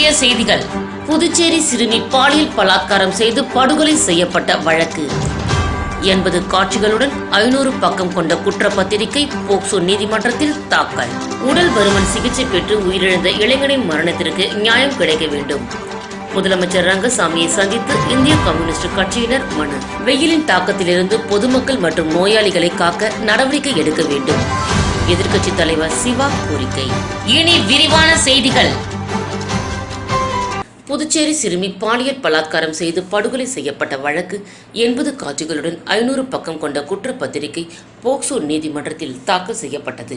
முக்கிய செய்திகள். புதுச்சேரி சிறுமி பாலியல் பலாத்காரம் செய்து படுகொலை செய்யப்பட்ட வழக்கு. எண்பது காட்சிகளுடன் ஐநூறு பக்கம் கொண்ட குற்றப்பத்திரிகை போக்சோ நீதிமன்றத்தில் தாக்கல். உடல் பருமன் சிகிச்சை பெற்று உயிரிழந்த இளைஞனின் மரணத்திற்கு நியாயம் கிடைக்க வேண்டும். முதலமைச்சர் ரங்கசாமியை சந்தித்து இந்திய கம்யூனிஸ்ட் கட்சியினர் மனு. வெயிலின் தாக்கத்திலிருந்து பொதுமக்கள் மற்றும் நோயாளிகளை காக்க நடவடிக்கை எடுக்க வேண்டும். எதிர்க்கட்சி தலைவர் சிவா கோரிக்கை. இனி விரிவான செய்திகள். புதுச்சேரி சிறுமி பாலியல் பலாத்காரம் செய்து படுகொலை செய்யப்பட்ட வழக்கு எண்பது காட்சிகளுடன் ஐநூறு பக்கம் கொண்ட குற்றப்பத்திரிகை போக்சோ நீதிமன்றத்தில் தாக்கல் செய்யப்பட்டது.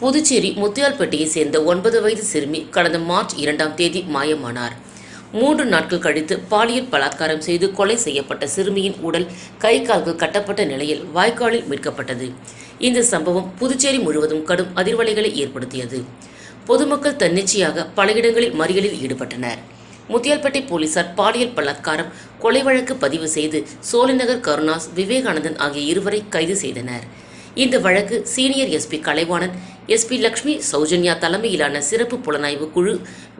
புதுச்சேரி முத்தியால்பேட்டையை சேர்ந்த ஒன்பது வயது சிறுமி கடந்த மார்ச் இரண்டாம் தேதி மாயமானார். மூன்று நாட்கள் கழித்து பாலியல் பலாத்காரம் செய்து கொலை செய்யப்பட்ட சிறுமியின் உடல் கை கால்கள் கட்டப்பட்ட நிலையில் வாய்க்காலில் மீட்கப்பட்டது. இந்த சம்பவம் புதுச்சேரி முழுவதும் கடும் அதிர்வலைகளை ஏற்படுத்தியது. பொதுமக்கள் தன்னிச்சையாக பல இடங்களில் மறியலில் ஈடுபட்டனர். முத்தியால்பேட்டை போலீசார் பாலியல் பலாத்காரம் கொலை வழக்கு பதிவு செய்து சோழிநகர் கருணாஸ் விவேகானந்தன் ஆகிய இருவரை கைது செய்தனர். இந்த வழக்கு senior SP Kalaivanan SP Lakshmi Soujanya தலைமையிலான சிறப்பு புலனாய்வு குழு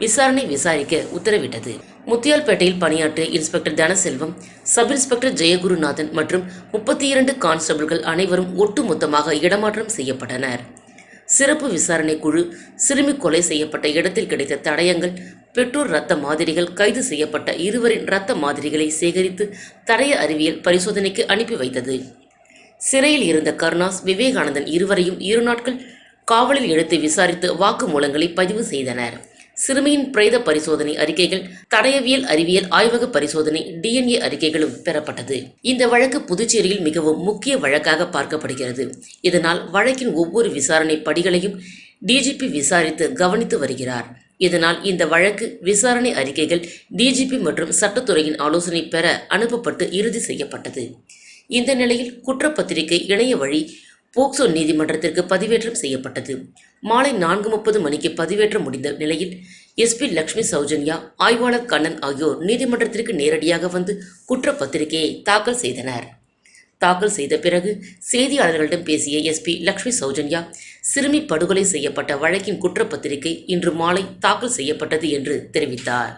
விசாரணை விசாரிக்க உத்தரவிட்டது. முத்தியால்பேட்டையில் பணியாற்றிய inspector Dhanaselvam sub inspector Jayagurunathan மற்றும் முப்பத்தி இரண்டு கான்ஸ்டபிள்கள் அனைவரும் ஒட்டுமொத்தமாக இடமாற்றம் செய்யப்பட்டனர். சிறப்பு விசாரணை குழு சிறுமி கொலை செய்யப்பட்ட இடத்தில் கிடைத்த தடயங்கள் பெற்றோர் இரத்த மாதிரிகள் கைது செய்யப்பட்ட இருவரின் இரத்த மாதிரிகளை சேகரித்து தடய அறிவியல் பரிசோதனைக்கு அனுப்பி வைத்தது. சிறையில் இருந்த கருணாஸ் விவேகானந்தன் இருவரையும் இரு நாட்கள் காவலில் எடுத்து விசாரித்து வாக்குமூலங்களை பதிவு செய்தனர். சிறுமியின் பிரேத பரிசோதனை அறிக்கைகள் தடயவியல் அறிவியல் ஆய்வக பரிசோதனை டிஎன்ஏ அறிக்கைகளும் பெறப்பட்டது. இந்த வழக்கு புதுச்சேரியில் மிகவும் முக்கிய வழக்காக பார்க்கப்படுகிறது. இதனால் வழக்கின் ஒவ்வொரு விசாரணை படிகளையும் டிஜிபி விசாரித்து கவனித்து வருகிறார். இதனால் இந்த வழக்கு விசாரணை அறிக்கைகள் டிஜிபி மற்றும் சட்டத்துறையின் ஆலோசனை பெற அனுப்பப்பட்டு இறுதி செய்யப்பட்டது. இந்த நிலையில் குற்றப்பத்திரிகை இணைய வழி போக்சோ நீதிமன்றத்திற்கு பதிவேற்றம் செய்யப்பட்டது. மாலை நான்கு முப்பது மணிக்கு பதிவேற்றம் முடிந்த நிலையில் எஸ்பி லக்ஷ்மி சௌஜன்யா ஆய்வாளர் கண்ணன் ஆகியோர் நீதிமன்றத்திற்கு நேரடியாக வந்து குற்றப்பத்திரிகையை தாக்கல் செய்தனர். தாக்கல் செய்த பிறகு செய்தியாளர்களிடம் பேசிய எஸ்பி லக்ஷ்மி சௌஜன்யா சிறுமி படுகொலை செய்யப்பட்ட வழக்கின் குற்றப்பத்திரிகை இன்று மாலை தாக்கல் செய்யப்பட்டது என்று தெரிவித்தார்.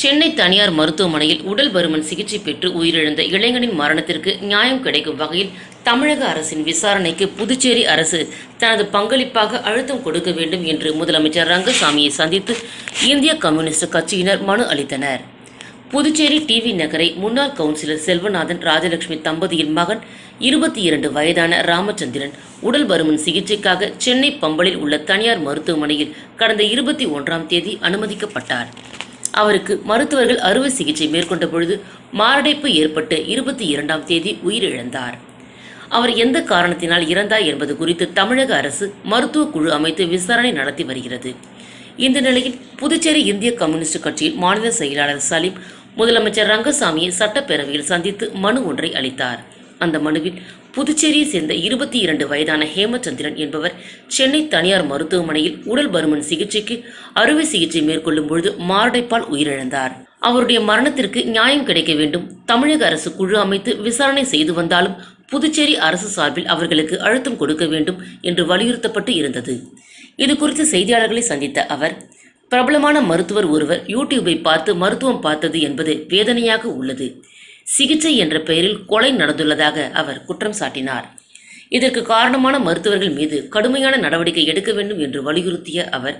சென்னை தனியார் மருத்துவமனையில் உடல் பருமன் சிகிச்சை பெற்று உயிரிழந்த இளைஞனின் மரணத்திற்கு நியாயம் கிடைக்கும் வகையில் தமிழக அரசின் விசாரணைக்கு புதுச்சேரி அரசு தனது பங்களிப்பாக அழுத்தம் கொடுக்க வேண்டும் என்று முதலமைச்சர் ரங்கசாமியை சந்தித்து இந்திய கம்யூனிஸ்ட் கட்சியினர் மனு அளித்தனர். புதுச்சேரி டிவி நகரை முன்னாள் கவுன்சிலர் செல்வநாதன் ராஜலட்சுமி தம்பதியின் மகன் இருபத்தி இரண்டு வயதான ராமச்சந்திரன் உடல் பருமன் சிகிச்சைக்காக சென்னை பம்பலில் உள்ள தனியார் மருத்துவமனையில் கடந்த இருபத்தி ஒன்றாம் தேதி அனுமதிக்கப்பட்டார். அவருக்கு மருத்துவர்கள் அறுவை சிகிச்சை மேற்கொண்ட பொழுது மாரடைப்பு ஏற்பட்டு இருபத்தி இரண்டாம் தேதி உயிரிழந்தார். அவர் எந்த காரணத்தினால் இறந்தார் என்பது குறித்து தமிழக அரசு மருத்துவ குழு அமைத்து விசாரணை நடத்தி வருகிறது. இந்த நிலையில் புதுச்சேரி இந்திய கம்யூனிஸ்ட் கட்சியின் மாநில செயலாளர் சலீம் முதலமைச்சர் ரங்கசாமியை சட்டப்பேரவையில் சந்தித்து மனு ஒன்றை அளித்தார். அந்த மனுவில் புதுச்சேரியை சேர்ந்த இருபத்தி இரண்டு வயதான ஹேமச்சந்திரன் என்பவர் சென்னை தனியார் மருத்துவமனையில் உடல் பருமன் சிகிச்சைக்கு அறுவை சிகிச்சை மேற்கொள்ளும் பொழுது மாரடைப்பால் உயிரிழந்தார். அவருடைய மரணத்திற்கு நியாயம் கிடைக்க வேண்டும் தமிழக அரசு குழு அமைத்து விசாரணை செய்து வந்தாலும் புதுச்சேரி அரசு சார்பில் அவர்களுக்கு அழுத்தம் கொடுக்க வேண்டும் என்று வலியுறுத்தப்பட்டு இருந்தது. இது குறித்து செய்தியாளர்களை சந்தித்த அவர் பிரபலமான மருத்துவர் ஒருவர் யூடியூபை பார்த்து மருத்துவம் பார்த்தது என்பது வேதனையாக உள்ளது. சிகிச்சை என்ற பெயரில் கொலை நடந்துள்ளதாக அவர் குற்றம் சாட்டினார். இதற்கு காரணமான மருத்துவர்கள் மீது கடுமையான நடவடிக்கை எடுக்க வேண்டும் என்று வலியுறுத்திய அவர்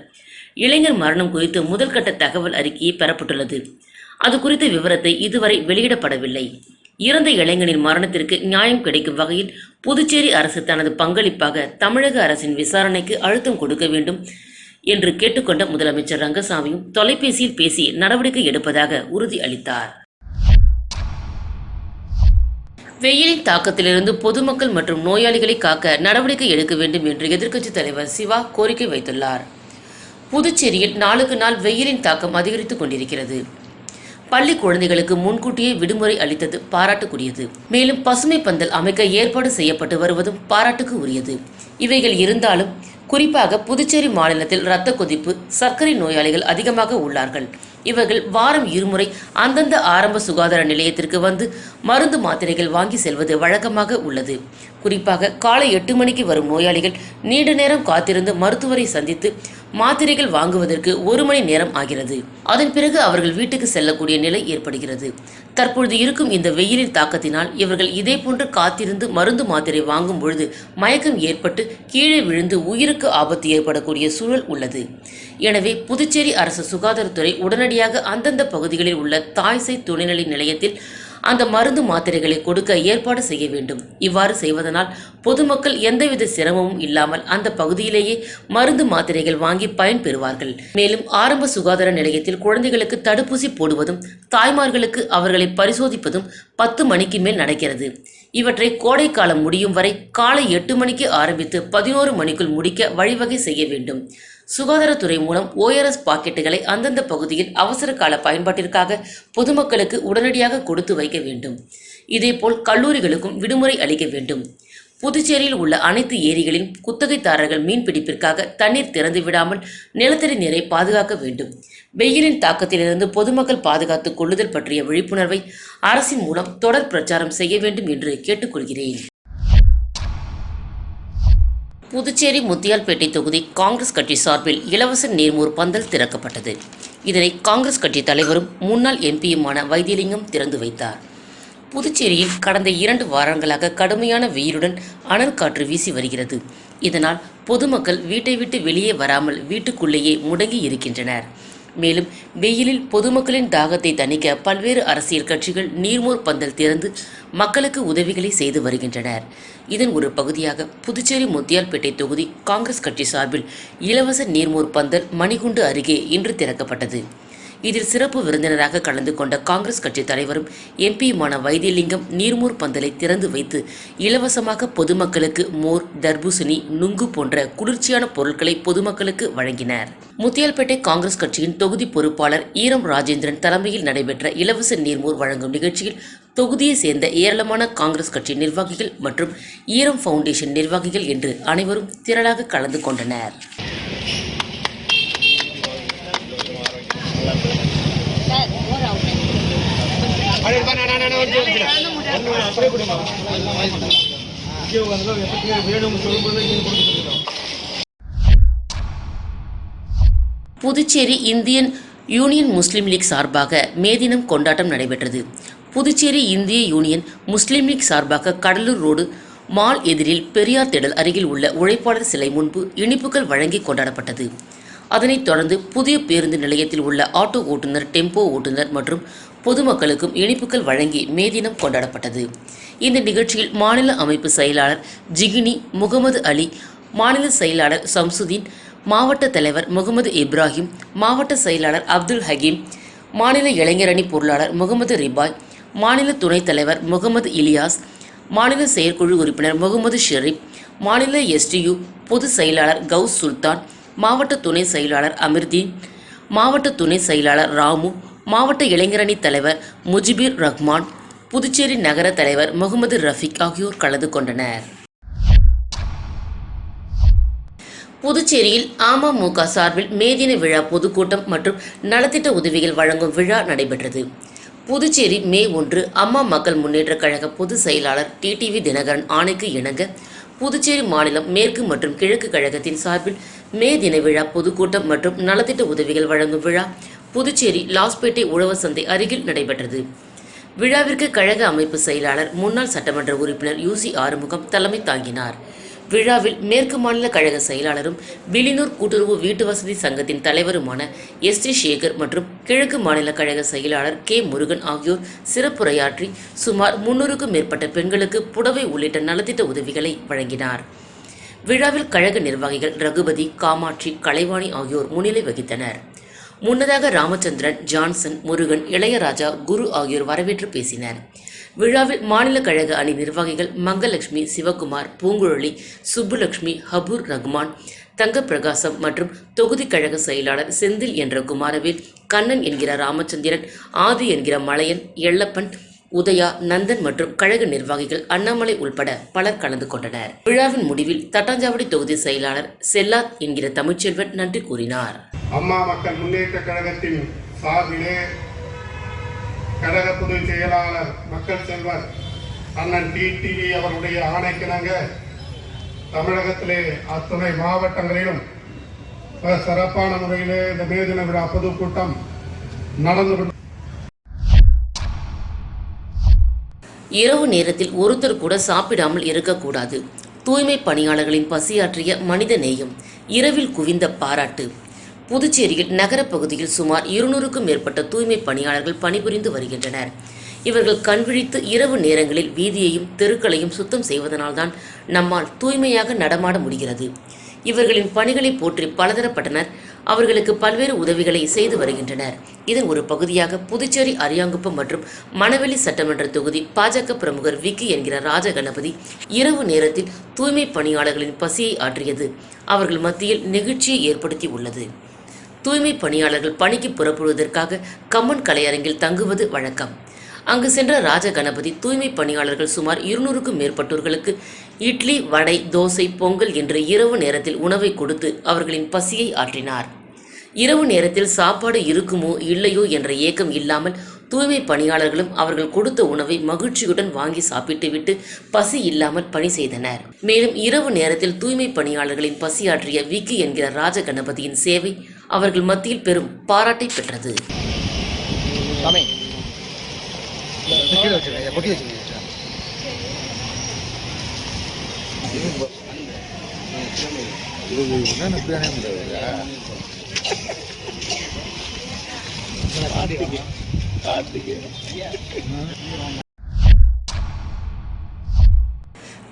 இளைஞர் மரணம் குறித்து முதல்கட்ட தகவல் அறிக்கையை பெறப்பட்டுள்ளது. அது குறித்த விவரத்தை இதுவரை வெளியிடப்படவில்லை. இறந்த இளைஞனின் மரணத்திற்கு நியாயம் கிடைக்கும் வகையில் புதுச்சேரி அரசு தனது பங்களிப்பாக தமிழக அரசின் விசாரணைக்கு அழுத்தம் கொடுக்க வேண்டும் என்று கேட்டுக்கொண்ட முதலமைச்சர் ரங்கசாமியும் தொலைபேசியில் பேசி நடவடிக்கை எடுப்பதாக உறுதி அளித்தார் வெயிலின் தாக்கத்திலிருந்து பொதுமக்கள் மற்றும் நோயாளிகளை காக்க நடவடிக்கை எடுக்க வேண்டும் என்று எதிர்க்கட்சித் தலைவர் சிவா கோரிக்கை வைத்துள்ளார். புதுச்சேரியில் நாளுக்கு நாள் வெயிலின் தாக்கம் அதிகரித்துக் கொண்டிருக்கிறது. பள்ளி குழந்தைகளுக்கு முன்கூட்டியே விடுமுறை அளித்தது பாராட்டுக்குரியது. மேலும் பசுமை பந்தல் அமைக்க ஏற்பாடு செய்யப்பட்டு வருவதும் பாராட்டுக்கு உரியது. இவைகள் இருந்தாலும் குறிப்பாக புதுச்சேரி மாநிலத்தில் இரத்த கொதிப்பு சர்க்கரை நோயாளிகள் அதிகமாக உள்ளார்கள். இவர்கள் வாரம் இருமுறை அந்தந்த ஆரம்ப சுகாதார நிலையத்திற்கு வந்து மருந்து மாத்திரைகள் வாங்கி செல்வது வழக்கமாக உள்ளது. குறிப்பாக காலை எட்டு மணிக்கு வரும் நோயாளிகள் நீண்ட நேரம் காத்திருந்து மருத்துவரை சந்தித்து மாத்திரைகள் வாங்குவதற்கு ஒரு மணி நேரம் ஆகிறது. அதன் பிறகு அவர்கள் வீட்டுக்கு செல்லக்கூடிய நிலை ஏற்படுகிறது. தற்பொழுது இருக்கும் இந்த வெயிலின் தாக்கத்தினால் இவர்கள் இதே போன்று காத்திருந்து மருந்து மாத்திரை வாங்கும் பொழுது மயக்கம் ஏற்பட்டு கீழே விழுந்து உயிருக்கு ஆபத்து ஏற்படக்கூடிய சூழல் உள்ளது. எனவே புதுச்சேரி அரசு சுகாதாரத்துறை உடனடியாக அந்தந்த பகுதிகளில் உள்ள தாய்சை துணைநிலை நிலையத்தில் அந்த மருந்து மாத்திரைகளை கொடுக்க ஏற்பாடு செய்ய வேண்டும். இவ்வாறு செய்வதனால் பொதுமக்கள் எந்தவித சிரமமும் இல்லாமல் அந்த பகுதியிலேயே மருந்து மாத்திரைகள் வாங்கி பயன்பெறுவார்கள் மேலும் ஆரம்ப சுகாதார நிலையத்தில் குழந்தைகளுக்கு தடுப்பூசி போடுவதும் தாய்மார்களுக்கு அவர்களை பரிசோதிப்பதும் பத்து மணிக்கு மேல் நடக்கிறது. இவற்றை கோடை காலம் முடியும் வரை காலை எட்டு மணிக்கு ஆரம்பித்து பதினோரு மணிக்குள் முடிக்க வழிவகை செய்ய வேண்டும். சுகாதாரத்துறை மூலம் ஓஆர்எஸ் பாக்கெட்டுகளை அந்தந்த பகுதியில் அவசர கால பயன்பாட்டிற்காக பொதுமக்களுக்கு உடனடியாக கொடுத்து வைக்க வேண்டும். இதேபோல் கல்லூரிகளுக்கும் விடுமுறை அளிக்க வேண்டும். புதுச்சேரியில் உள்ள அனைத்து ஏரிகளின் குத்தகைதாரர்கள் மீன்பிடிப்பிற்காக தண்ணீர் திறந்து விடாமல் நிலத்தடி நீரை பாதுகாக்க வேண்டும். வெயிலின் தாக்கத்திலிருந்து பொதுமக்கள் பாதுகாத்துக் கொள்ளுதல் பற்றிய விழிப்புணர்வை அரசின் மூலம் தொடர் பிரச்சாரம் செய்ய வேண்டும் என்று கேட்டுக்கொள்கிறேன். புதுச்சேரி முத்தியால்பேட்டை தொகுதி காங்கிரஸ் கட்சி சார்பில் இலவச நீர்மூர் பந்தல் திறக்கப்பட்டது. இதனை காங்கிரஸ் கட்சி தலைவரும் முன்னாள் எம்பியுமான வைத்தியலிங்கம் திறந்து வைத்தார். புதுச்சேரியில் கடந்த இரண்டு வாரங்களாக கடுமையான வெயிலுடன் அனல் காற்று வீசி வருகிறது. இதனால் பொதுமக்கள் வீட்டை விட்டு வெளியே வராமல் வீட்டுக்குள்ளேயே முடங்கி இருக்கின்றனர். மேலும் வெயிலில் பொதுமக்களின் தாகத்தை தணிக்க பல்வேறு அரசியல் கட்சிகள் நீர்மோர் பந்தல் திறந்து மக்களுக்கு உதவிகளை செய்து வருகின்றனர். இதன் ஒரு பகுதியாக புதுச்சேரி முத்தியால்பேட்டை தொகுதி காங்கிரஸ் கட்சி சார்பில் இலவச நீர்மோர் பந்தல் மணிகுண்டு அருகே இன்று திறக்கப்பட்டது. இதில் சிறப்பு விருந்தினராக கலந்து கொண்ட காங்கிரஸ் கட்சி தலைவரும் எம்பியுமான வைத்தியலிங்கம் நீர்மூர் பந்தலை திறந்து வைத்து இலவசமாக பொதுமக்களுக்கு மோர் தர்பூசணி நுங்கு போன்ற குளிர்ச்சியான பொருட்களை பொதுமக்களுக்கு வழங்கினர். முத்தியால்பேட்டை காங்கிரஸ் கட்சியின் தொகுதி பொறுப்பாளர் ஈரம் ராஜேந்திரன் தலைமையில் நடைபெற்ற இலவச நீர்மூர் வழங்கும் நிகழ்ச்சியில் தொகுதியை சேர்ந்த ஏராளமான காங்கிரஸ் கட்சி நிர்வாகிகள் மற்றும் ஈரம் ஃபவுண்டேஷன் நிர்வாகிகள் என்று அனைவரும் திரளாக கலந்து கொண்டனர். Puducherry Indian Union Muslim League சார்பாக மே தினம் கொண்டாட்டம் நடைபெற்றது. புதுச்சேரி இந்திய யூனியன் முஸ்லீம் லீக் சார்பாக கடலூர் ரோடு மால் எதிரில் பெரியார் திடல் அருகில் உள்ள உழைப்பாளர் சிலை முன்பு இனிப்புகள் வழங்கி கொண்டாடப்பட்டது. அதனைத் தொடர்ந்து புதிய பேருந்து நிலையத்தில் உள்ள ஆட்டோ ஓட்டுநர் டெம்போ ஓட்டுநர் மற்றும் பொதுமக்களுக்கும் இனிப்புகள் வழங்கி மே தினம் கொண்டாடப்பட்டது. இந்த நிகழ்ச்சியில் மாநில அமைப்பு செயலாளர் ஜிகினி முகமது அலி மாநில செயலாளர் சம்சுதீன் மாவட்ட தலைவர் முகமது இப்ராஹிம் மாவட்ட செயலாளர் அப்துல் ஹகீம் மாநில இளைஞரணி பொருளாளர் முகமது ரிபாய் மாநில துணைத் தலைவர் முகமது இலியாஸ் மாநில செயற்குழு உறுப்பினர் முகமது ஷெரீப் மாநில எஸ்டியு பொதுச் செயலாளர் கவுஸ் சுல்தான் மாவட்ட துணை செயலாளர் அமிர்தீன் மாவட்ட துணை செயலாளர் ராமு மாவட்ட இளைஞரணி தலைவர் முஜிபிர் ரஹ்மான் புதுச்சேரி நகர தலைவர் முகமது ரஃபிக் ஆகியோர் கலந்து கொண்டனர். புதுச்சேரியில் அமமுக சார்பில் மேதின விழா பொதுக்கூட்டம் மற்றும் நலத்திட்ட உதவிகள் வழங்கும் விழா நடைபெற்றது. புதுச்சேரி மே ஒன்று அம்மா மக்கள் முன்னேற்றக் கழக பொதுச் செயலாளர் டிடிவி தினகரன் ஆணைக்கு இணங்க புதுச்சேரி மாநிலம் மேற்கு மற்றும் கிழக்கு கழகத்தின் சார்பில் மே தின விழா பொதுக்கூட்டம் மற்றும் நலத்திட்ட உதவிகள் வழங்கும் விழா புதுச்சேரி லாஸ்பேட்டை உழவர் சந்தை அருகில் நடைபெற்றது. விழாவிற்கு கழக அமைப்பு செயலாளர் முன்னாள் சட்டமன்ற உறுப்பினர் யூசி ஆறுமுகம் தலைமை தாங்கினார். விழாவில் மேற்கு மாநில கழக செயலாளரும் வில்லியனூர் கூட்டுறவு வீட்டு வசதி சங்கத்தின் தலைவருமான எஸ் டி சேகர் மற்றும் கிழக்கு மாநில கழக செயலாளர் கே முருகன் ஆகியோர் சிறப்புரையாற்றி சுமார் முன்னூறுக்கும் மேற்பட்ட பெண்களுக்கு புடவை உள்ளிட்ட நலத்திட்ட உதவிகளை வழங்கினார். விழாவில் கழக நிர்வாகிகள் ரகுபதி காமாட்சி கலைவாணி ஆகியோர் முன்னிலை வகித்தனர். முன்னதாக ராமச்சந்திரன் ஜான்சன் முருகன் இளையராஜா குரு ஆகியோர் வரவேற்று பேசினர். விழாவில் மாநில கழக அணி நிர்வாகிகள் மங்கலட்சுமி சிவகுமார் பூங்குழலி சுப்புலட்சுமி ஹபூர் ரஹ்மான் தங்கப்பிரகாசம் மற்றும் தொகுதி கழக செயலாளர் செந்தில் என்ற குமாரவேல் கண்ணன் என்கிற ராமச்சந்திரன் ஆதி என்கிற மலையன் எள்ளப்பன் உதயா நந்தன் மற்றும் கழக நிர்வாகிகள் அண்ணாமலை உள்பட பலர் கலந்து கொண்டனர். விழாவின் முடிவில் தட்டாஞ்சாவடி தொகுதி செயலாளர் செல்லாத் என்கிற தமிழ்ச்செல்வன் நன்றி கூறினார். அம்மா மக்கள் முன்னேற்ற கழகத்தின் சார்பிலே கழக துணை செயலாளர் மக்கள் செல்வர் அண்ணன் டிடிவி அவருடைய ஆணைக்கிணங்க தமிழகத்திலே அத்துணை மாவட்டங்களிலும் சிறப்பான முறையிலே இந்த மே தின விழா பொதுக்கூட்டம் நடந்து இரவு நேரத்தில் ஒருத்தர் கூட சாப்பிடாமல் இருக்கக்கூடாது. தூய்மை பணியாளர்களின் பசியாற்றிய மனித நேயம் இரவில் குவிந்த பாராட்டு. புதுச்சேரியில் நகரப் பகுதியில் சுமார் இருநூறுக்கும் மேற்பட்ட தூய்மை பணியாளர்கள் பணிபுரிந்து வருகின்றனர். இவர்கள் கண்விழித்து இரவு நேரங்களில் வீதியையும் தெருக்களையும் சுத்தம் செய்வதனால்தான் நம்மால் தூய்மையாக நடமாட முடிகிறது. இவர்களின் பணிகளை போற்றி பலதரப்பட்டனர். அவர்களுக்கு பல்வேறு உதவிகளை செய்து வருகின்றனர். இதன் ஒரு பகுதியாக புதுச்சேரி அரியாங்குப்பம் மற்றும் மணவெளி சட்டமன்ற தொகுதி பாஜக பிரமுகர் விக்கி என்கிற ராஜகணபதி இரவு நேரத்தில் தூய்மை பணியாளர்களின் பசியை ஆற்றியது. அவர்கள் மத்தியில் நெகிழ்ச்சியை ஏற்படுத்தி உள்ளது. தூய்மை பணியாளர்கள் பணிக்கு புறப்படுவதற்காக கம்மன் கலையரங்கில் தங்குவது வழக்கம். அங்கு சென்ற ராஜகணபதி தூய்மை பணியாளர்கள் சுமார் இருநூறுக்கும் மேற்பட்டோர்களுக்கு இட்லி வடை தோசை பொங்கல் என்று இரவு நேரத்தில் உணவை கொடுத்து அவர்களின் பசியை ஆற்றினார். இரவு நேரத்தில் சாப்பாடு இருக்குமோ இல்லையோ என்ற ஏக்கம் இல்லாமல் தூய்மை பணியாளர்களும் அவர்கள் கொடுத்த உணவை மகிழ்ச்சியுடன் வாங்கி சாப்பிட்டுவிட்டு பசி இல்லாமல் பணி செய்தனர். மேலும் இரவு நேரத்தில் தூய்மை பணியாளர்களின் பசியாற்றிய விக்கி என்கிற ராஜ கணபதியின் சேவை அவர்கள் மத்தியில் பெரும் பாராட்டை பெற்றது.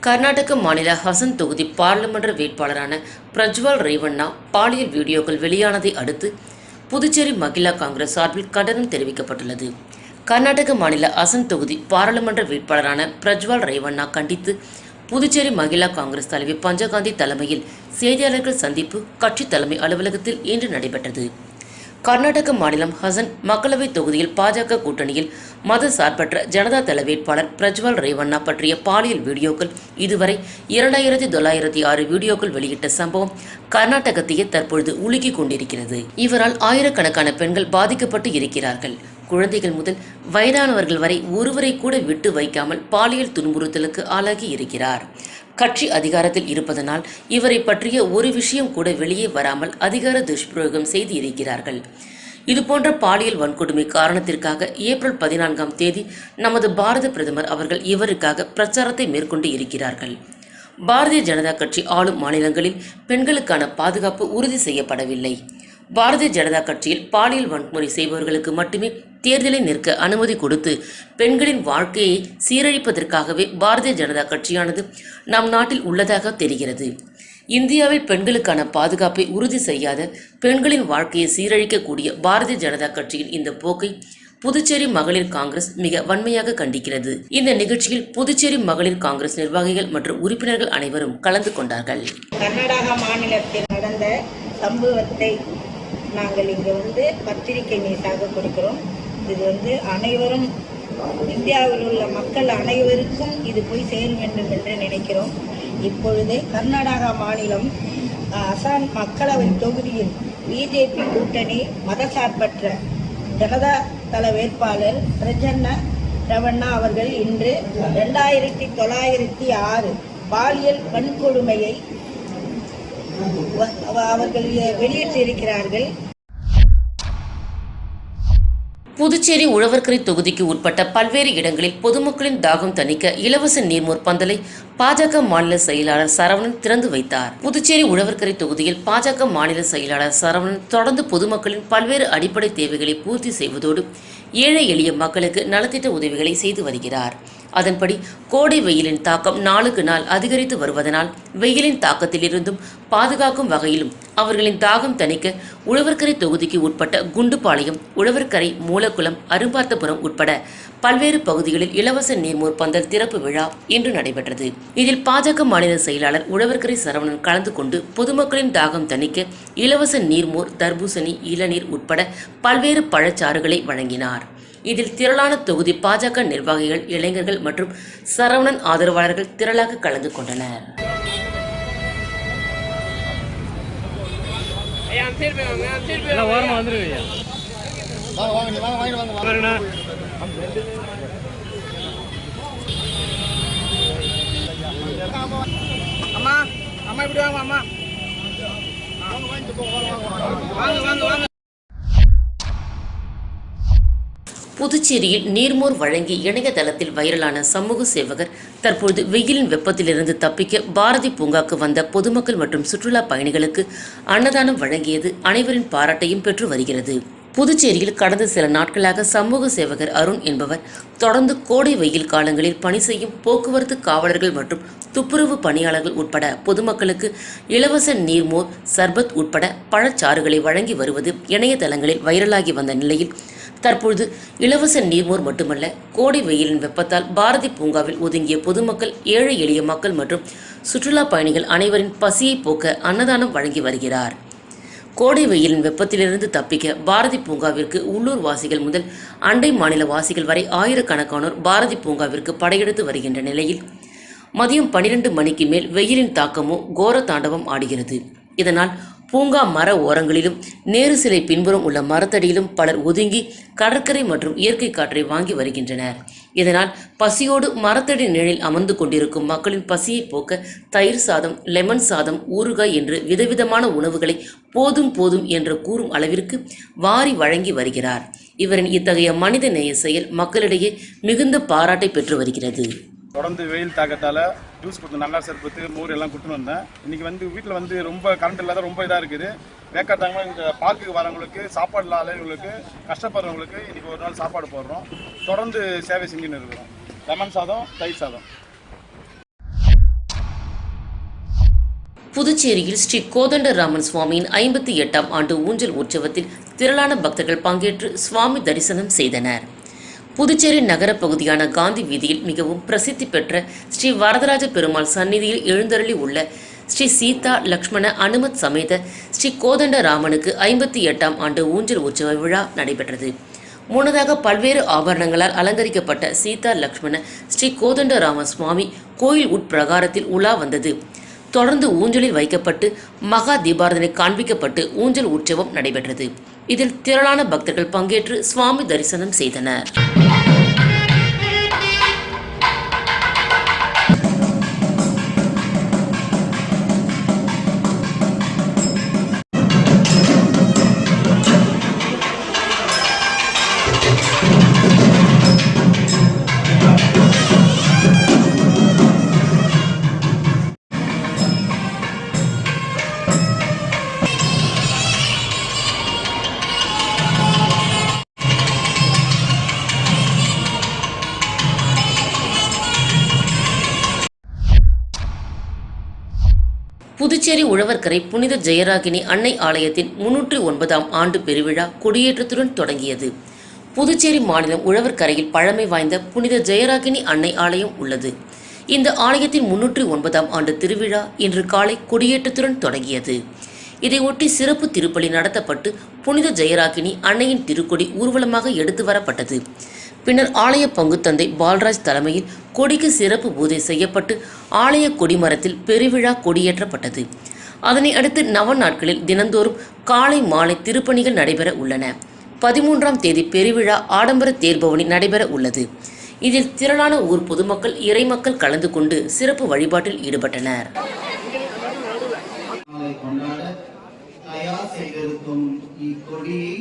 கர்நாடக மாநில ஹசன் தொகுதி பாராளுமன்ற வேட்பாளரான பிரஜ்வால் ரேவண்ணா பாலியல் வீடியோக்கள் வெளியானதை அடுத்து புதுச்சேரி மகிழா காங்கிரஸ் சார்பில் கண்டனம் தெரிவிக்கப்பட்டுள்ளது. கர்நாடக மாநில ஹசன் தொகுதி பாராளுமன்ற வேட்பாளரான பிரஜ்வால் ரேவண்ணா கண்டித்து புதுச்சேரி மகிழா காங்கிரஸ் தலைவி பஞ்சகாந்தி தலைமையில் செய்தியாளர்கள் சந்திப்பு கட்சி தலைமை அலுவலகத்தில் இன்று நடைபெற்றது. கர்நாடக மாநிலம் ஹசன் மக்களவை தொகுதியில் பாஜக கூட்டணியில் மத சார்பற்ற ஜனதா தள வேட்பாளர் பிரஜ்வால் ரேவண்ணா பற்றிய பாலியல் வீடியோக்கள் இதுவரை இரண்டாயிரத்தி தொள்ளாயிரத்தி ஆறு வீடியோக்கள் வெளியிட்ட சம்பவம் கர்நாடகத்தையே தற்பொழுது உலுக்கிக் கொண்டிருக்கிறது. இவரால் ஆயிரக்கணக்கான பெண்கள் பாதிக்கப்பட்டு இருக்கிறார்கள். குழந்தைகள் முதல் வயதானவர்கள் வரை ஒருவரை கூட விட்டு வைக்காமல் பாலியல் துன்புறுத்தலுக்கு ஆளாகி இருக்கிறார். கட்சி அதிகாரத்தில் இருப்பதனால் இவரை பற்றிய ஒரு விஷயம் கூட வெளியே வராமல் அதிகார துஷ்பிரயோகம் செய்து இருக்கிறார்கள் இதுபோன்ற பாலியல் வன்கொடுமை காரணத்திற்காக ஏப்ரல் பதினான்காம் தேதி நமது பாரத பிரதமர் அவர்கள் இவருக்காக பிரச்சாரத்தை மேற்கொண்டு இருக்கிறார்கள். பாரதிய ஜனதா கட்சி ஆளும் மாநிலங்களில் பெண்களுக்கான பாதுகாப்பு உறுதி செய்யப்படவில்லை. பாரதிய ஜனதா கட்சியில் பாலியல் வன்முறை செய்பவர்களுக்கு மட்டுமே தேர்தலில் நிற்க அனுமதி கொடுத்து பெண்களின் வாழ்க்கையை சீரழிப்பதற்காகவே பாரதிய ஜனதா கட்சியானது நம் நாட்டில் உள்ளதாக தெரிகிறது. இந்தியாவில் பெண்களுக்கான பாதுகாப்பை உறுதி செய்யாத பெண்களின் வாழ்க்கையை சீரழிக்கக்கூடிய பாரதிய ஜனதா கட்சியின் இந்த போக்கை புதுச்சேரி மகளிர் காங்கிரஸ் மிக வன்மையாக கண்டிக்கிறது. இந்த நிகழ்ச்சியில் புதுச்சேரி மகளிர் காங்கிரஸ் நிர்வாகிகள் மற்றும் உறுப்பினர்கள் அனைவரும் கலந்து கொண்டார்கள். கர்நாடக மாநிலத்தில் நடந்த சம்பவத்தை நாங்கள் இங்கே வந்து பத்திரிகை நீட்டாக கொடுக்கிறோம். இது வந்து அனைவரும் இந்தியாவில் உள்ள மக்கள் அனைவருக்கும் இது போய் சேர வேண்டும் என்று நினைக்கிறோம். இப்பொழுது கர்நாடகா மாநிலம் அசாம் மக்களவை தொகுதியில் பிஜேபி கூட்டணி மதசார்பற்ற ஜனதா தள வேட்பாளர் பிரஜன்ன ரவண்ணா அவர்கள் இன்று ரெண்டாயிரத்தி தொள்ளாயிரத்தி ஆறு பாலியல் வன்கொடுமையை அவர்கள் வெளியேற்றிருக்கிறார்கள் புதுச்சேரி உழவர்கரை தொகுதிக்கு உட்பட்ட பல்வேறு இடங்களில் பொதுமக்களின் தாகம் தணிக்க இலவச நீர்மோர் பந்தலை பாஜக மாநில செயலாளர் சரவணன் திறந்து வைத்தார். புதுச்சேரி உழவர்கரை தொகுதியில் பாஜக மாநில செயலாளர் சரவணன் தொடர்ந்து பொதுமக்களின் பல்வேறு அடிப்படை தேவைகளை பூர்த்தி செய்வதோடு ஏழை எளிய மக்களுக்கு நலத்திட்ட உதவிகளை செய்து வருகிறார். அதன்படி கோடை வெயிலின் தாக்கம் நாளுக்கு நாள் அதிகரித்து வருவதனால் வெயிலின் தாக்கத்திலிருந்தும் பாதுகாக்கும் வகையிலும் அவர்களின் தாகம் தணிக்க உழவர்கரை தொகுதிக்கு உட்பட்ட குண்டுபாளையம் உழவர்கரை மூலக்குளம் அரும்பார்த்தபுரம் உட்பட பல்வேறு பகுதிகளில் இலவச நீர்மோர் பந்தல் திறப்பு விழா இன்று நடைபெற்றது. இதில் பாஜக மாநில செயலாளர் உழவர்கரை சரவணன் கலந்து கொண்டு பொதுமக்களின் தாகம் தணிக்க இலவச நீர்மோர் தர்பூசணி இளநீர் உட்பட பல்வேறு பழச்சாறுகளை வழங்கினார். இதில் திரளான தொகுதி பாஜக நிர்வாகிகள் இளைஞர்கள் மற்றும் சரவணன் ஆதரவாளர்கள் திரளாக கலந்து கொண்டனர். ஓரமாக வாங்க வாங்க வாங்க வாங்க வாங்க அம்மா அம்மா இப்படி வாங்க அம்மா. வாங்க வாங்க வாங்க. புதுச்சேரியில் நீர்மோர் வழங்கி இணையதளத்தில் வைரலான சமூக சேவகர் தற்பொழுது வெயிலின் வெப்பத்திலிருந்து தப்பிக்க பாரதி பூங்காக்கு வந்த பொதுமக்கள் மற்றும் சுற்றுலா பயணிகளுக்கு அன்னதானம் வழங்கியது அனைவரின் பாராட்டையும் பெற்று வருகிறது. புதுச்சேரியில் கடந்த சில நாட்களாக சமூக சேவகர் அருண் என்பவர் தொடர்ந்து கோடை வெயில் காலங்களில் பணி செய்யும் போக்குவரத்து காவலர்கள் மற்றும் துப்புரவு பணியாளர்கள் உட்பட பொதுமக்களுக்கு இலவச நீர்மோர் சர்பத் உட்பட பழச்சாறுகளை வழங்கி வருவது இணையதளங்களில் வைரலாகி வந்த நிலையில் தற்பொழுது இலவச நீர்மோர் மட்டுமல்ல கோடை வெயிலின் வெப்பத்தால் பாரதி பூங்காவில் ஒதுங்கிய பொதுமக்கள் ஏழை எளிய மக்கள் மற்றும் சுற்றுலா பயணிகள் அனைவரின் பசியை போக்க அன்னதானம் வழங்கி வருகிறார். கோடை வெயிலின் வெப்பத்திலிருந்து தப்பிக்க பாரதி பூங்காவிற்கு உள்ளூர் வாசிகள் முதல் அண்டை மாநில வாசிகள் வரை ஆயிரக்கணக்கானோர் பாரதி பூங்காவிற்கு படையெடுத்து வருகின்ற நிலையில் மதியம் பனிரெண்டு மணிக்கு மேல் வெயிலின் தாக்கமோ கோர தாண்டவம் ஆடுகிறது. இதனால் பூங்கா மர ஓரங்களிலும் நேரு சிலை பின்புறம் உள்ள மரத்தடியிலும் பலர் ஒதுங்கி கடற்கரை மற்றும் இயற்கை காற்றை வாங்கி வருகின்றனர். இதனால் பசியோடு மரத்தடி நிழலில் அமர்ந்து கொண்டிருக்கும் மக்களின் பசியை போக்க தயிர் சாதம் லெமன் சாதம் ஊறுகாய் என்று விதவிதமான உணவுகளை போதும் போதும் என்று கூறும் அளவிற்கு வாரி வழங்கி வருகிறார். இவரின் இத்தகைய மனித நேய செயல் மக்களிடையே மிகுந்த பாராட்டை பெற்று வருகிறது. தொடர்ந்து வெயில் தாக்கத்தால் ஜூஸ் கொடுத்து நல்லா சர்பத்து மோர் எல்லாம் கொடுத்துன்னு வந்தேன். இன்னைக்கு வந்து வீட்டில் வந்து ரொம்ப கரண்ட் இல்லாத ரொம்ப இதாக இருக்குது. வேக்காட்டாங்க இந்த பார்க்குக்கு வரவங்களுக்கு சாப்பாடு இல்லாதவங்களுக்கு கஷ்டப்படுறவங்களுக்கு இன்னைக்கு ஒரு நாள் சாப்பாடு போடுறோம். தொடர்ந்து சேவை செஞ்சுன்னு இருக்கிறோம். லெமன் சாதம் தயிர் சாதம். புதுச்சேரியில் ஸ்ரீ கோதண்டராமன் சுவாமியின் ஐம்பத்தி எட்டாம் ஆண்டு ஊஞ்சல் உற்சவத்தில் திரளான பக்தர்கள் பங்கேற்று சுவாமி தரிசனம் செய்தனர். புதுச்சேரி நகர பகுதியான காந்தி வீதியில் மிகவும் பிரசித்தி பெற்ற ஸ்ரீ வரதராஜ பெருமாள் சந்நிதியில் எழுந்தருளி உள்ள ஸ்ரீ சீதா லக்ஷ்மண அனுமத் சமேத ஸ்ரீ கோதண்ட ராமனுக்கு ஐம்பத்தி எட்டாம் ஆண்டு ஊஞ்சல் உற்சவ விழா நடைபெற்றது. முன்னதாக பல்வேறு ஆபரணங்களால் அலங்கரிக்கப்பட்ட சீதா லக்ஷ்மண ஸ்ரீ கோதண்டராம சுவாமி கோயில் உட்பிரகாரத்தில் உலா வந்தது. தொடர்ந்து ஊஞ்சலில் வைக்கப்பட்டு மகா தீபாரதனை காண்பிக்கப்பட்டு ஊஞ்சல் உற்சவம் நடைபெற்றது. இதில் திரளான பக்தர்கள் பங்கேற்று சுவாமி தரிசனம் செய்தனர். புதுச்சேரி உழவர்கரை புனித ஜெயராகினி அன்னை ஆலயத்தின் முன்னூற்றி ஒன்பதாம் ஆண்டு பெருவிழா கொடியேற்றத்துடன் தொடங்கியது. புதுச்சேரி மாநிலம் உழவர்கரையில் பழமை வாய்ந்த புனித ஜெயராகினி அன்னை ஆலயம் உள்ளது. இந்த ஆலயத்தின் முன்னூற்றி ஒன்பதாம் ஆண்டு திருவிழா இன்று காலை கொடியேற்றத்துடன் தொடங்கியது. இதையொட்டி சிறப்பு திருப்பலி நடத்தப்பட்டு புனித ஜெயராகினி அன்னையின் திருக்கொடி ஊர்வலமாக எடுத்து வரப்பட்டது. பின்னர் ஆலய பங்குத்தந்தை பால்ராஜ் தலைமையில் கொடிக்கு சிறப்பு பூஜை செய்யப்பட்டு ஆலய கொடிமரத்தில் பெருவிழா கொடியேற்றப்பட்டது. அதனை அடுத்து நவ நாட்களில் தினந்தோறும் காலை மாலை திருப்பணிகள் நடைபெற உள்ளன. பதிமூன்றாம் தேதி பெருவிழா ஆடம்பர தேர்பவனி நடைபெற உள்ளது. இதில் திரளான ஊர் பொதுமக்கள் இறைமக்கள் கலந்து கொண்டு சிறப்பு வழிபாட்டில் ஈடுபட்டனர். கொண்டாட தயார் செய்திருக்கும் இக்கொடியை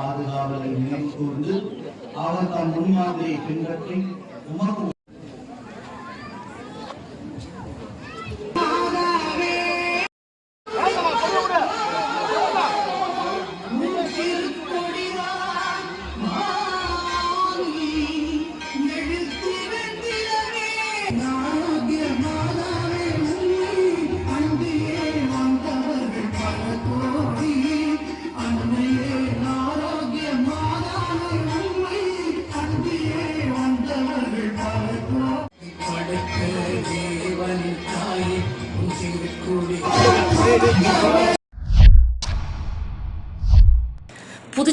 பாதுகாவலை நினைவு கூர்ந்து அவர் தம் முன்மாதிரியை பின்பற்றி உமக்கு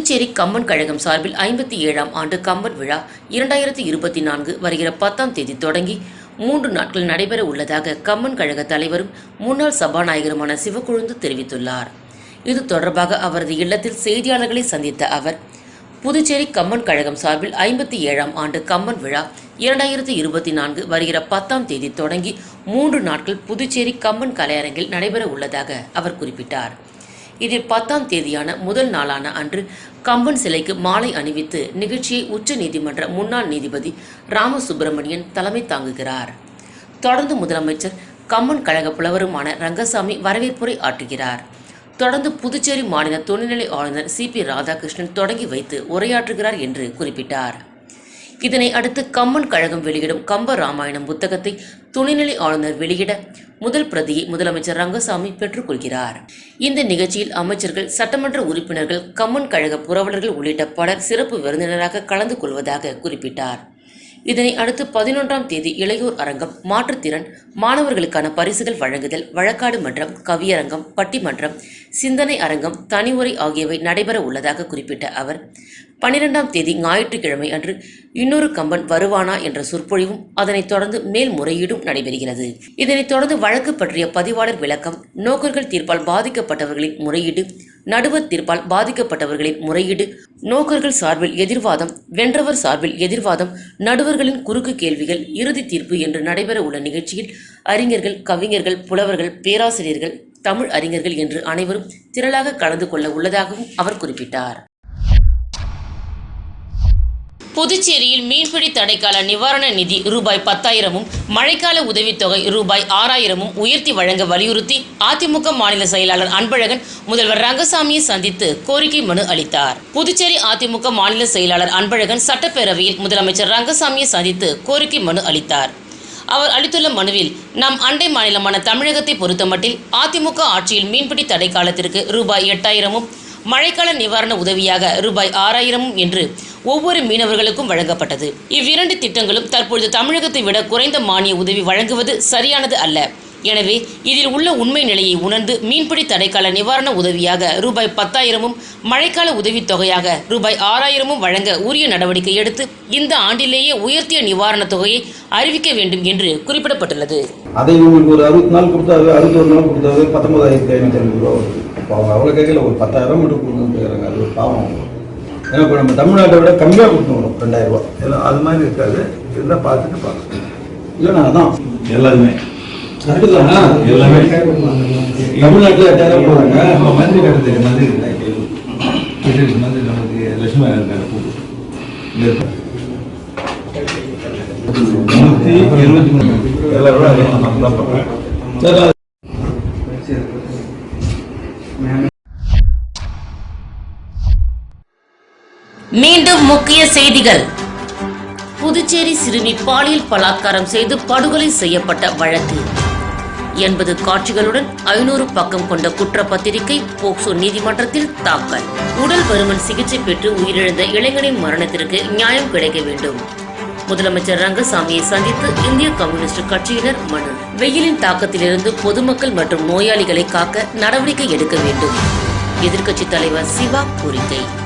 புதுச்சேரி கம்பன் கழகம் சார்பில் ஐம்பத்தி ஏழாம் ஆண்டு கம்பன் விழா இரண்டாயிரத்தி இருபத்தி நான்கு வருகிற பத்தாம் தேதி தொடங்கி மூன்று நாட்கள் நடைபெற உள்ளதாக கம்பன் கழக தலைவரும் முன்னாள் சபாநாயகருமான சிவக்கொழுந்து தெரிவித்துள்ளார். இது தொடர்பாக அவரது இல்லத்தில் செய்தியாளர்களை சந்தித்த அவர் புதுச்சேரி கம்மன் கழகம் சார்பில் ஐம்பத்தி ஏழாம் ஆண்டு கம்மன் விழா இரண்டாயிரத்தி இருபத்தி நான்கு வருகிற பத்தாம் தேதி தொடங்கி மூன்று நாட்கள் புதுச்சேரி கம்மன் கலையரங்கில் நடைபெற உள்ளதாக அவர் குறிப்பிட்டார். இதில் பத்தாம் தேதியான முதல் நாளான அன்று கம்பன் சிலைக்கு மாலை அணிவித்து நிகழ்ச்சியை உச்ச நீதிமன்ற முன்னாள் நீதிபதி ராமசுப்பிரமணியன் தலைமை தாங்குகிறார். தொடர்ந்து முதலமைச்சர் கம்மன் கழக புலவருமான ரங்கசாமி வரவேற்புரை ஆற்றுகிறார். தொடர்ந்து புதுச்சேரி மாநில துணைநிலை ஆளுநர் சி பி ராதாகிருஷ்ணன் தொடங்கி வைத்து உரையாற்றுகிறார் என்று குறிப்பிட்டார். இதனை அடுத்து கம்மன் கழகம் வெளியிடும் கம்ப ராமாயணம் புத்தகத்தை துணைநிலை ஆளுநர் வெளியிட முதல் பிரதியை முதலமைச்சர் ரங்கசாமி பெற்றுக்கொள்கிறார். இந்த நிகழ்ச்சியில் அமைச்சர்கள் சட்டமன்ற உறுப்பினர்கள் கம்மன் கழக புரவலர்கள் உள்ளிட்ட பலர் சிறப்பு விருந்தினராக கலந்து கொள்வதாக குறிப்பிட்டார். இதனை அடுத்து பதினொன்றாம் தேதி இளையோர் அரங்கம் மாற்றுத்திறன் மாணவர்களுக்கான பரிசுகள் வழங்குதல் வழக்காடு மன்றம் கவியரங்கம் பட்டிமன்றம் சிந்தனை அரங்கம் தனிமுறை ஆகியவை நடைபெற உள்ளதாக குறிப்பிட்ட அவர் பனிரெண்டாம் தேதி ஞாயிற்றுக்கிழமை அன்று இன்னொரு கம்பன் வருவானா என்ற சொற்பொழிவும் அதனைத் தொடர்ந்து மேல்முறையீடும் நடைபெறுகிறது. இதனைத் தொடர்ந்து வழக்கு பற்றிய பதிவாளர் விளக்கம் நோக்கர்கள் தீர்ப்பால் பாதிக்கப்பட்டவர்களின் முறையீடு நடுவர் தீர்ப்பால் பாதிக்கப்பட்டவர்களின் முறையீடு. நோக்கர்கள் சார்பில் எதிர்வாதம் வென்றவர் சார்பில் எதிர்வாதம் நடுவர்களின் குறுக்கு கேள்விகள் இறுதி தீர்ப்பு என்று நடைபெற உள்ள நிகழ்ச்சியில் அறிஞர்கள் கவிஞர்கள் புலவர்கள் பேராசிரியர்கள் தமிழ் அறிஞர்கள் என்று அனைவரும் திரளாக கலந்து கொள்ள உள்ளதாகவும் அவர் குறிப்பிட்டார். புதுச்சேரியில் மீன்பிடி தடைக்கால நிவாரண நிதி ரூபாய் பத்தாயிரமும் மழைக்கால உதவித்தொகை ரூபாய் ஆறாயிரமும் உயர்த்தி வழங்க வலியுறுத்தி அதிமுக மாநில செயலாளர் அன்பழகன் முதல்வர் ரங்கசாமியை சந்தித்து கோரிக்கை மனு அளித்தார். புதுச்சேரி அதிமுக மாநில செயலாளர் அன்பழகன் சட்டப்பேரவையில் முதலமைச்சர் ரங்கசாமியை சந்தித்து கோரிக்கை மனு அளித்தார். அவர் அளித்துள்ள மனுவில் நம் அண்டை மாநிலமான தமிழகத்தை பொறுத்தமட்டில் அதிமுக ஆட்சியில் மீன்பிடி தடை காலத்திற்கு ரூபாய் எட்டாயிரமும் மழைக்கால நிவாரண உதவியாக ரூபாய் ஆறாயிரமும் என்று ஒவ்வொரு மீனவர்களுக்கும் வழங்கப்பட்டது. இவ்விரண்டு திட்டங்களும் தற்பொழுது தமிழகத்தை விட குறைந்த மானிய உதவி வழங்குவது சரியானது அல்ல. எனவே இதில் உள்ள உண்மை நிலையை உணர்ந்து மீன்பிடி தடைக்கால நிவாரண உதவியாக ரூபாய் பத்தாயிரமும் மழைக்கால உதவித் தொகையாக ரூபாய் ஆறாயிரமும் வழங்க உரிய நடவடிக்கை எடுத்து இந்த ஆண்டிலேயே உயர்த்திய நிவாரணத் தொகையை அறிவிக்க வேண்டும் என்று குறிப்பிடப்பட்டுள்ளது. அதை உங்களுக்கு ஒரு அறுபத்தி நாள் கொடுத்தாரு அறுபத்தொரு நாள் கொடுத்தாவே பத்தொன்பதாயிரத்தி ஐநூற்றி ஐம்பது ரூபா வருது இப்போ அவங்க அவ்வளோ கேட்கல ஒரு பத்தாயிரம் மட்டும் கொடுக்கணும்னு கேட்குறாங்க அது ஒரு பாவம். ஏன்னா இப்போ நம்ம தமிழ்நாட்டை விட கம்மியாக கொடுக்கணும் வரும் ரெண்டாயிரம் ரூபா எல்லாம் அது மாதிரி இருக்காது. இருந்தால் பார்த்துட்டு பார்க்கணும் இல்லைண்ணா அதான். எல்லாருமே. எல்லாமே தமிழ்நாட்டில் எட்டாயிரம் போகிறாங்க நம்ம மந்திரி கட்டத்துக்கு மந்திரி இல்லை கேள்வி மந்திரி நமக்கு லட்சுமி கூட்டு நூற்றி இருபத்தி மூணு. எல்லாரும் அதே நம்ம தான் பார்க்குறோம் மீண்டும் முக்கிய செய்திகள். புதுச்சேரி சிறுமி பாலியல் பலாத்காரம் செய்து படுகொலை செய்யப்பட்ட வழக்கு. எண்பது காட்சிகளுடன் ஐநூறு பக்கம் கொண்ட குற்றப்பத்திரிகை போக்சோ நீதிமன்றத்தில் தாக்கல். உடல் பருமன் சிகிச்சை பெற்று உயிரிழந்த இளைஞனின் மரணத்திற்கு நியாயம் கிடைக்க வேண்டும். முதலமைச்சர் ரங்கசாமியை சந்தித்து இந்திய கம்யூனிஸ்ட் கட்சியினர் மனு. வெயிலின் தாக்கத்திலிருந்து பொதுமக்கள் மற்றும் நோயாளிகளை காக்க நடவடிக்கை எடுக்க வேண்டும். எதிர்க்கட்சித் தலைவர் சிவா கோரிக்கை.